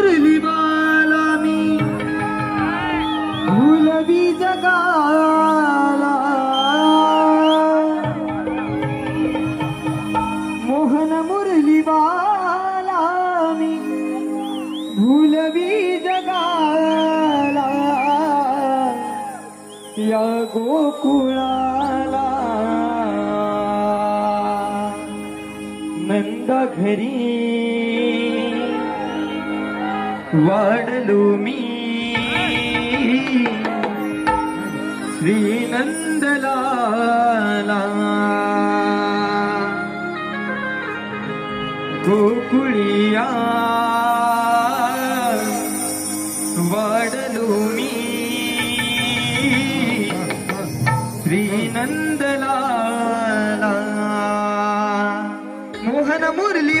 मुरली माला मी भुलवी जगाला. मोहन मुरली बाला मी भुलवी जगाला. या गोकुळाला. नंद घरी वाढलो मी. श्रीनंदलाला. गोकुळिया. वाढलो मी. श्रीनंदलाला. मोहन मुरली